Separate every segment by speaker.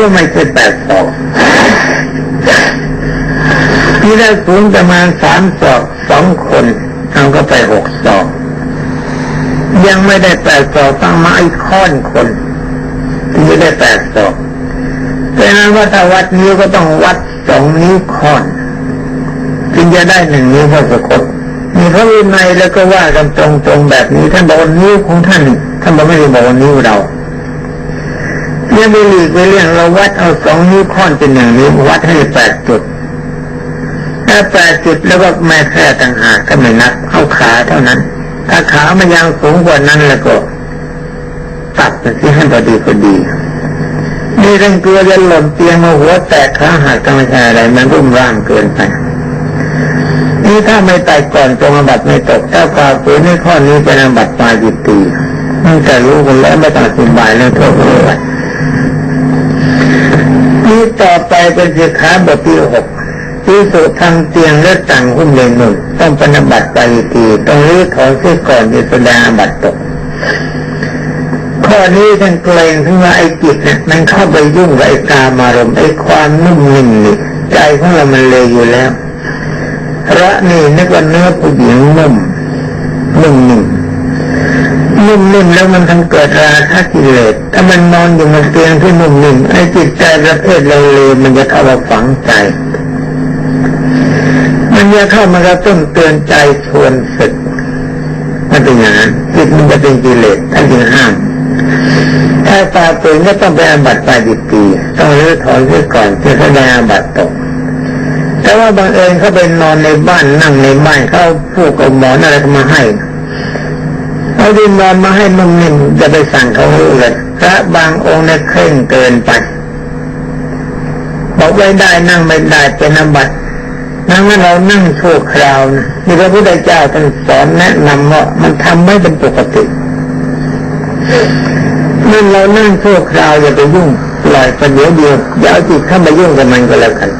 Speaker 1: ว่าไม่ใช่แปดศอกที่ได้สูงประมาณสามศอกสองคนเอาก็ไปหกศอกยังไม่ได้แปดศอกต้องมาอีกค้อนคนถึงจะได้แปดศอกเพราะนั้นว่าถ้าวัดนิ้วก็ต้องวัดสองนิ้วค้อนจึงจะได้หนึ่งนิ้วพระสกดมีพระวินัยแล้วก็ว่ากันตรงๆแบบนี้ท่านบอกนิ้วของท่านท่านบอกไม่ได้บอกนิ้วเรา เนี่ยไม่หลีกไปเรื่องเราวัดเอาสองนิ้วค้อนเป็นหนึ่งนิ้ววัดให้แปดจุดถ้าแปดจุดแล้วก็แม่แค่ต่างหากก็ไม่นับเอาขาเท่านั้น ถ้าขามันยังสูงกว่านั้นแล้วก็ตัดไปที่ให้พอดีพอดีนี่เรื่องกลัวจะหล่นเตียงมาหัวแตกขาหักก็ไม่ใช่อะไรมันรุ่มร่างเกินไปนี่ถ้าไม่ตายก่อนจงอบัตไม่ตกถ้าฝ่าฝืนในข้อนี้เป็นอบัตปาจิตตีมันจะรู้กันแล้วไม่ต้องอธิบายเรื่องโทษเลย นี่ต่อไปเป็นสิกขาบทที่หกพิสุทำเตียงและต่างหุ้นเลนหนุนต้องปฏิบัติปาจิตีต้องรื้อถอนเสียก่อนจะแสดงบัตตกข้อนี้ท่านเกรงถึงว่าไอ้จิตเนี่ยมันเข้าไปยุ่งกับไอ้กามารมณ์ไอ้ความนุ่มนิ่มนี่ใจของเรามันเลยอยู่แล้วพระนี่นึกว่าเนื้อผู้หญิงนุ่มนุ่มนิ่ม นุ่มนิ่มแล้วมันทำเกิดราคะกิเลสถ้ามันนอนอยู่บนเตียงที่นุ่มนิ่มไอ้จิตใจประเภทเราเลวๆมันจะเข้ามาฝังใจ มันจะเข้ามากระตุ้นเตือนใจชวนศึกมันเป็นอย่างนั้นจิตมันจะเป็นกิเลสท่านจึงห้ามถ้าตาเตื่นก็ต้องไปอาบัติปาจิตตีต้องรื้อถอนเสียก่อนจะแสดงอาบัติตกแต่ว่าบางเอิญเขาไปนอนในบ้านนั่งในบ้านเขาพูกกับหมอนอะไรมาให้ เอาดินนอนมาให้นุ่มนิ่มจะไปสั่งเขาเลยพระบางองค์เนี่ยเคร่งเกินไปบอกไว้ได้นั่งไม่ได้เป็นอบัตินั่งเรานั่งชั่วคราวนะนี่พระพุทธเจ้าท่านสอนแนะนำว่ามันทำไม่เป็นปกติเมื่อเรานั่งชั่วคราวอย่าไปยุ่งปล่อยประเดี๋ยวเดียวอย่าเอาจิตเข้ามายุ่งกับมันก็แล้วกัน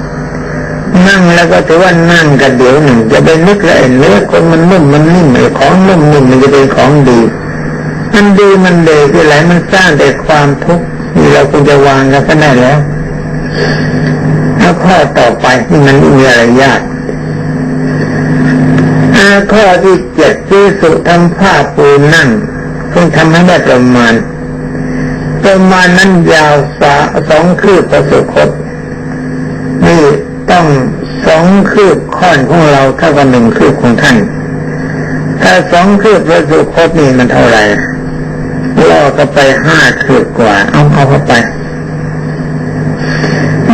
Speaker 1: นั่งแล้วก็ถือว่านั่งกันเดี๋ยวหนึ่งจะไปนึกเลยเนื้อคนมันนุ่มมันนิ่มไอ้ของนุ่มนิ่มมันจะเป็นของดี มันดีมันเดที่ไหนมันสร้างแต่ความทุกข์นี่เราควรจะวางกันซะแน่แล้วแล้วข้อต่อไปที่มันมีอะไรยากข้อที่เจ็ดที่สุทำผ้าปูนั่งซึ่งทำให้ได้ประมาณ ประมาณนั้นยาวสาสองคืบประสุคต องคืบค่อนของเราเท่ากับหนึ่งคืบของท่าน ถ้าสองคืบประสุคตนี่มันเท่าไหร่ล่อก็ไปห้าคืบกว่า เอาเอาเข้าไป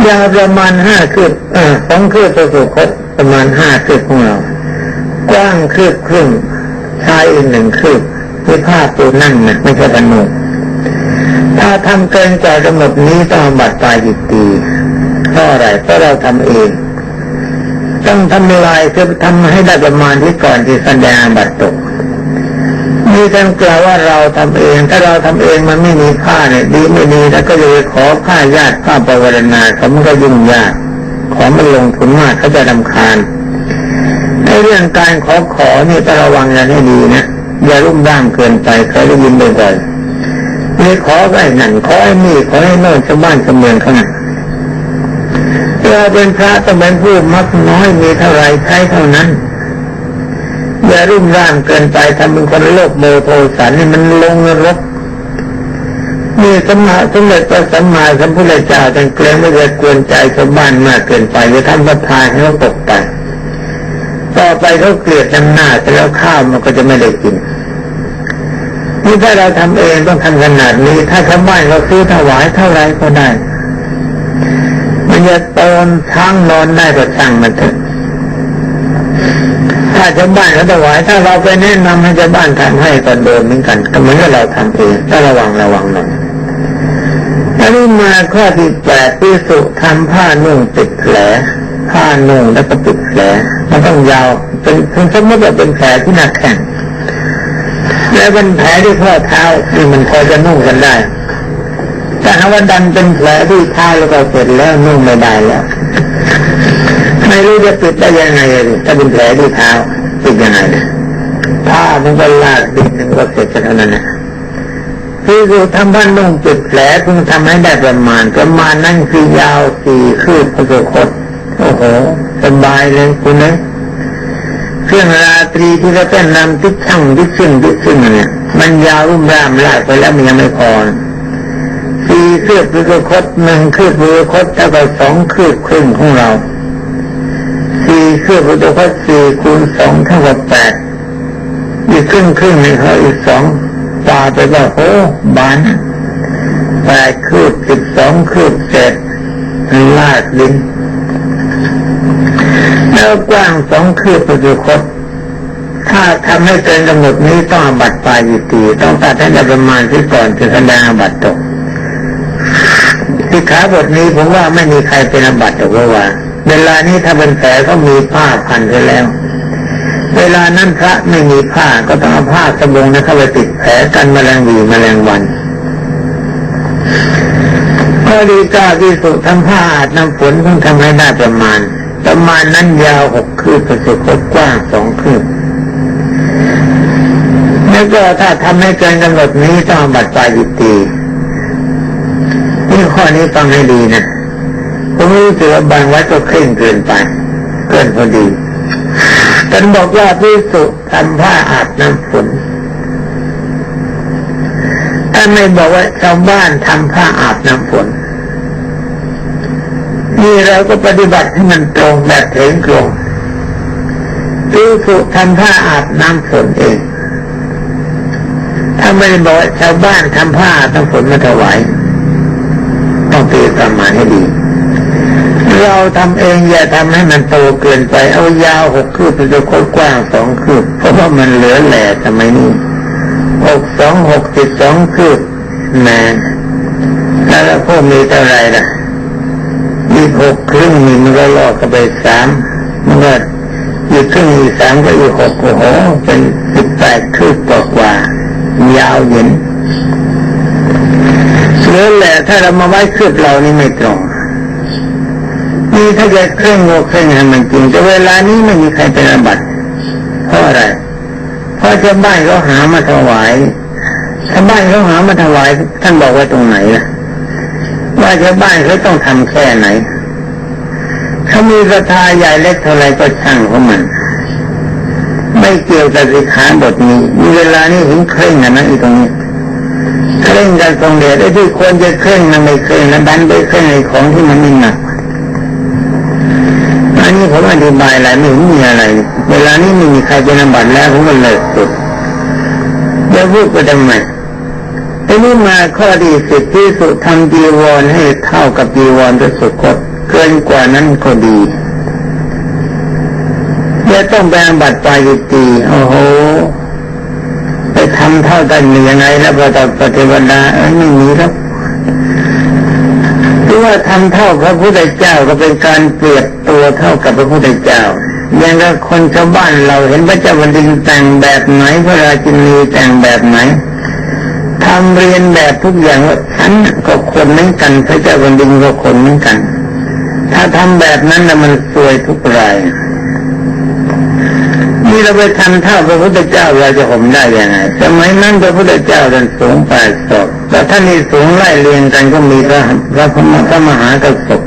Speaker 1: ยาวประมาณห้าคืบเออสองคืบประสุคตประมาณห้าคืบของเรา กว้างคืบครึ่งชายอีกหนึ่งคืบที่ผ้าปูนั่งนะไม่ใช่กระนุถ้าทำเกินกว่ากำหนดนี้ต้องบัตรตายจิตตีเพราะอะไรเพราะเราทำเอง ต้องทำลายคือทำให้ได้ประมาณที่ก่อนที่แสดงบัตรตกมีการกล่าวว่าเราทำเอง ถ้าเราทำเองมันไม่มีผ้าเนี่ยดีไม่ดีแล้วก็เลยขอผ้าญาติผ้าปวารณาเขามันก็ยุ่งยาก ขอมันลงทุนมากเขาจะดำคาญในเรื่องการขอขอเนี่ยต้องระวังกันให้ดีนะอย่ารุ่มร่ามเกินไปเคยได้ยินบ่อยๆนี่ขอไอ้นั่นขอไอ้นี่ขอให้โน่นชาวบ้านชาวเมืองเขานั่น เราเป็นพระต้องเป็นผู้มักน้อยมีเท่าไรใช้เท่านั้นอย่ารุ่มร่ามเกินไปทำเป็นคนโลกโมโทสันนี่มันลงนรกนี่สมมาสมเด็จพระสัมมาสัมพุทธเจ้าจังเกรงไม่จะกวนใจชาวบ้านมากเกินไปจะทำประทานให้เขาตกไปต่อไปเขาเกลียดทั้งหน้าแต่แล้วข้าวมันก็จะไม่ได้กินนี่ถ้าเราทำเองต้องทำขนาดนี้ ถ้าชาวบ้านเราซื้อถวายเท่าไรก็ได้ มันจะตอนช้างนอนได้ก็ช่างมันเถอะถ้าชาวบ้านเขาถวายถ้าเราไปแนะนำให้ชาวบ้านทำให้ก็โดนเหมือนกันก็เหมือนกับเราทำเองถ้าระวังระวังหน่อยอันนี้มาข้อที่แปดพิสุทำผ้านุ่งติดแผลผ้านุ่งแล้วก็ติดแผลมันต้องยาวเป็นสมมติว่าเป็นแผลที่หนักแข็งแล้วเป็นแผลที่ข้อเท้านี่มันพอจะนุ่งกันได้ ถ้าว่าดันเป็นแผลที่เท้าแล้วก็เสร็จแล้วนุ่งไม่ได้แล้วไม่รู้จะปิดได้ยังไงเลยถ้าเป็นแผลที่เท้าปิดยังไงผ้ามันก็ลากดินนึงก็เสร็จเท่านั้นนะที่ดูทำบ้านนุ่งจุดแผลคุณทำให้ได้ประมาณ ประมาณนั่นคือยาวสี่คืบพระสุคตโอ้โหสบายเลยคุณนะเครื่องราตรีที่เราเป็นนำทิศช่างทิศซึ่งทิศซึ่งเนี่ยมันยาวรุ่มร่ามลากไปแล้วมันยังไม่พอ คืบพระสุคตหนึ่งคืบพระสุคตแล้วก็สองคืบครึ่งของเราสี่คืบพระสุคตสี่คูณสองเท่ากับแปดอีกครึ่งครึ่งนี่เขาอีกสองปาไปว่าโอ้บานแปดคืบสิบสองคืบเสร็จลาดลิ้นแล้วกว้างสองคืบประจุคตถ้าทำให้เกินกำหนดนี้ต้องบัตปลายตีต้องตัดให้ได้ประมาณที่ก่อนจะแสดงอาบัตตก สิขาบทนี้ผมว่าไม่มีใครเป็นอบัตตกเพราะว่า เวลานี้ถ้าเป็นแผลก็มีผ้าพันไปแล้ว เวลานั้นพระไม่มีผ้าก็ต้องเอาผ้าสบงนะเข้าไปติดแผลกันแมลงวีแมลงวันข้อดีก้าที่สุดทำผ้าอาบน้ำฝนเพิ่งทำให้ได้ประมาณ ประมาณนั้นยาวหกคืบประสุคตกว้างสองคืบแล้วก็ถ้าทำให้เกินกำหนดนี้ต้องบัตรปลายตี นี่ข้อนี้ฟังให้ดีนะผมรู้สึกว่าบางวัดก็เคร่งเกินไปเกินพอดีท่านบอกว่าพิสุทำผ้าอาบน้ำฝนท่านไม่บอกว่าชาวบ้านทำผ้าอาบน้ำฝนนี่เราก็ปฏิบัติให้มันตรงแบบเถงตรงพิสุทำผ้าอาบน้ำฝนเองถ้าไม่ได้บอกว่าชาวบ้านทำผ้าอาบน้ำฝนมาถวาย ต้องตีประมาให้ดี เราทำเองอย่าทำให้มันโตเกินไป เอายาวหกคืบเป็นตัวกว้างสองคืบเพราะว่ามันเหลือแหล่ทำไมนี่หกสองหกสิบสองคืบแหมแล้วพวกมีเท่าไรล่ะมีหกครึ่งมีมันก็ลอกกันไปสามมันก็อีกครึ่งอีกสามก็อีกหกโอ้โหเป็นสิบแปดคืบกว่ากว่ายาวเย็นเหลือแหละ ถ้าเรามาไว้คืบเรานี่ไม่ตรงนี่ถ้าจะเคร่งโงเคร่งให้มันจริงแต่เวลานี้ไม่มีใครเป็นอาบัติเพราะอะไรเพราะชาวบ้านเขาหามาถวายชาวบ้านเขาหามาถวาย ท่านบอกไว่าตรงไหนล่ะว่าชาวบ้านเขาต้องทำแค่ไหนเขามีศรัทธาใหญ่เล็กเท่าไรก็ช่างของมัน ไม่เกี่ยวกับสิขาบทนี้มีเวลานี้ถึงเคร่งกันนะอีตรงนี้ กันตรงเดียวไอ้ที่ควรจะเคร่งนะไม่เคร่งนะดันไปเคร่องในของที่มันไม่หนักอันนี้ผมอธิบายอะไรไม่มีอะไร เวลานี้ไม่มีใครเป็นอาบัติแล้วผมก็เลิกสุดจะพูดไปทำไมไอ้นี่มาข้อดีสิทธิสุดทำจีวรให้เท่ากับจีวรจะสุกดเกินกว่านั้นก็ดีจะต้องแปลงบัตรปลายตีโอ้โห ไปทำเท่ากันยังไงแล้วพอตอปฏิบัติไม่มีครับหรือว่าทำเท่าพระพุทธเจ้าก็เป็นการเปรียบตัวเท่ากับพระพุทธเจ้าอย่างกับคนชาวบ้านเราเห็นพระเจ้าวันดินแต่งแบบไหนพระราชินีแต่งแบบไหนทำเรียนแบบทุกอย่างว่าฉันก็คนเหมือนกัน พระเจ้าวันดินก็คนเหมือนกัน ถ้าทำแบบนั้นนะมันสวยทุกราย นี่เราไปทำเท่าพระพุทธเจ้าเราจะห่มได้ยังไงสมัยนั้นพระพุทธเจ้าท่านสูงแปดศอกแต่ท่านนี่สูงไล่เรียงกันก็มีพระพระพระมหากษัตริย์